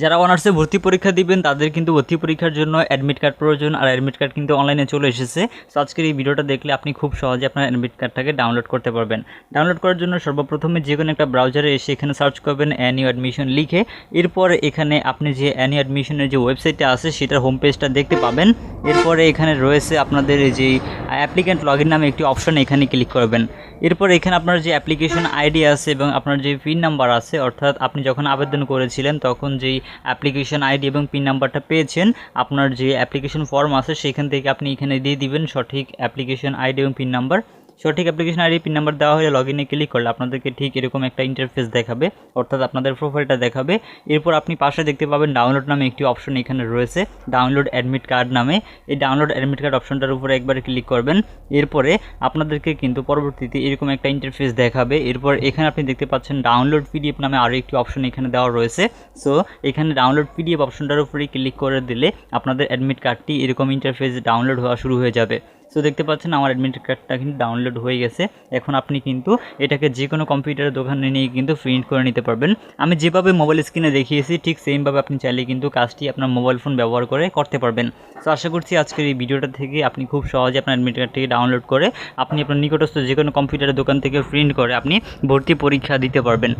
যারা অনার্সে ভর্তি পরীক্ষা দিবেন, তাদের কিন্তু ভর্তি পরীক্ষার জন্য অ্যাডমিট কার্ড প্রয়োজন, আর অ্যাডমিট কার্ড কিন্তু অনলাইনে চলে এসেছে। সো আজকের এই ভিডিওটা দেখলে আপনি খুব সহজে আপনার অ্যাডমিট কার্ডটাকে ডাউনলোড করতে পারবেন। ডাউনলোড করার জন্য সর্বপ্রথমে যে কোনো একটা ব্রাউজারে এসে এখানে সার্চ করবেন অ্যানিউ অ্যাডমিশন লিখে। এরপর এখানে আপনি যে অ্যানিউ অ্যাডমিশনের যে ওয়েবসাইটটা আছে, সেটার হোম পেজটা দেখতে পাবেন। এরপরে এখানে রয়েছে আপনাদের যে অ্যাপ্লিক্যান্ট লগ নামে একটি অপশন এখানে ক্লিক করবেন। এরপর এখানে আপনার যে অ্যাপ্লিকেশন আইডি আছে এবং আপনার যে পিন নাম্বার আছে, অর্থাৎ আপনি যখন আবেদন করেছিলেন, তখন যেই অ্যাপ্লিকেশন আইডি এবং পিন নাম্বারটা পেয়েছেন, আপনার যে অ্যাপ্লিকেশন ফর্ম আছে, সেখান থেকে আপনি এখানে দিয়ে দিবেন সঠিক অ্যাপ্লিকেশন আইডি এবং পিন নাম্বার সঠিক অ্যাপ্লিকেশন আইডি পিন নাম্বার দেওয়া হলে লগ ইনে ক্লিক করলে আপনাদেরকে ঠিক এরকম একটা ইন্টারফেস দেখাবে, অর্থাৎ আপনাদের প্রোফাইলটা দেখাবে। এরপর আপনি পাশে দেখতে পাবেন ডাউনলোড নামে একটি অপশন এখানে রয়েছে ডাউনলোড অ্যাডমিট কার্ড নামে। এই ডাউনলোড অ্যাডমিট কার্ড অপশনটার উপরে একবার ক্লিক করবেন। এরপরে আপনাদেরকে কিন্তু পরবর্তীতে এরকম একটা ইন্টারফেস দেখাবে। এরপর এখানে আপনি দেখতে পাচ্ছেন ডাউনলোড পিডিএফ নামে আরও একটি অপশন এখানে দেওয়া রয়েছে। সো এখানে ডাউনলোড পিডিএফ অপশনটার উপরে ক্লিক করে দিলে আপনাদের অ্যাডমিট কার্ডটি এরকম ইন্টারফেস ডাউনলোড হওয়া শুরু হয়ে যাবে। সো দেখতে পাচ্ছেন আমার অ্যাডমিট কার্ডটা কিন্তু ডাউনলোড হয়ে গেছে। এখন আপনি কিন্তু এটাকে যে কোনো কম্পিউটারের দোকানে নিয়ে কিন্তু প্রিন্ট করে নিতে পারবেন। আমি যেভাবে মোবাইল স্ক্রিনে দেখিয়েছি, ঠিক সেমভাবে আপনি চাইলে কিন্তু কাজটি আপনার মোবাইল ফোন ব্যবহার করে করতে পারবেন। সো আশা করছি আজকের এই ভিডিওটা থেকে আপনি খুব সহজে আপনার অ্যাডমিট কার্ডটি ডাউনলোড করে আপনি আপনার নিকটস্থ যে কোনো কম্পিউটারের দোকান থেকে প্রিন্ট করে আপনি ভর্তি পরীক্ষা দিতে পারবেন।